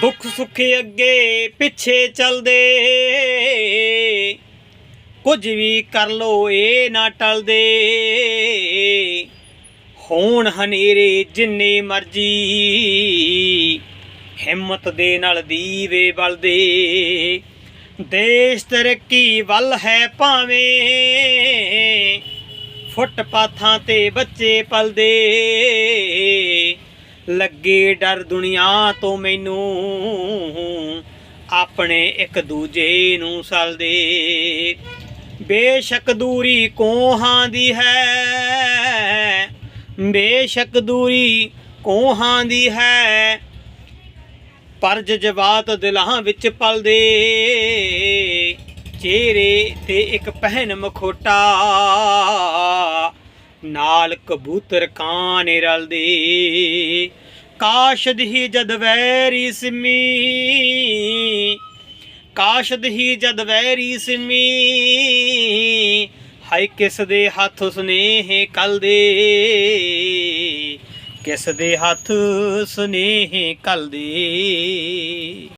ਦੁੱਖ ਸੁੱਖੇ ਅੱਗੇ ਪਿੱਛੇ ਚੱਲਦੇ। ਕੁਝ ਵੀ ਕਰ ਲੋ ਏ ਨਾ ਟਲਦੇ। ਹੋਣ ਹਨੇਰੇ ਜਿੰਨੇ ਮਰਜ਼ੀ, ਹਿੰਮਤ ਦੇ ਨਾਲ ਦੀਵੇ ਬਲਦੇ। ਦੇਸ਼ ਤਰੱਕੀ ਵੱਲ ਹੈ ਭਾਵੇਂ ਫੁੱਟਪਾਥਾਂ ਤੇ ਬੱਚੇ ਪਲਦੇ। ਲੱਗੇ ਡਰ ਦੁਨੀਆ ਤੋਂ ਮੈਨੂੰ। ਆਪਣੇ ਇੱਕ ਦੂਜੇ ਨੂੰ ਸਲਦੇ। ਬੇਸ਼ੱਕ ਦੂਰੀ ਕੋਹਾਂ ਦੀ ਹੈ। ਬੇਸ਼ੱਕ ਦੂਰੀ ਕੋਹਾਂ ਦੀ ਹੈ। ਪਰ ਜਜ਼ਬਾਤ ਦਿਲਾਂ ਵਿੱਚ ਪਲਦੇ। ਚਿਹਰੇ ਤੇ ਇੱਕ ਪਹਿਨ ਮਖੋਟਾ। ਨਾਲ ਕਬੂਤਰ ਕਾਂ ਨੇ ਰਲਦੇ। ਕਾਸ਼ਦ ਹੀ ਜਦ ਵੈਰੀ ਸਿਮੀ। ਕਾਸ਼ਦ ਹੀ ਜਦ ਵੈਰੀ ਸਿਮੀ। ਹਾਈ ਕਿਸ ਦੇ ਹੱਥ ਸੁਨੇਹ ਕਲ ਦੇ ਕਿਸ ਦੇ ਹੱਥ ਸੁਨੇਹ ਕਲ ਦੇ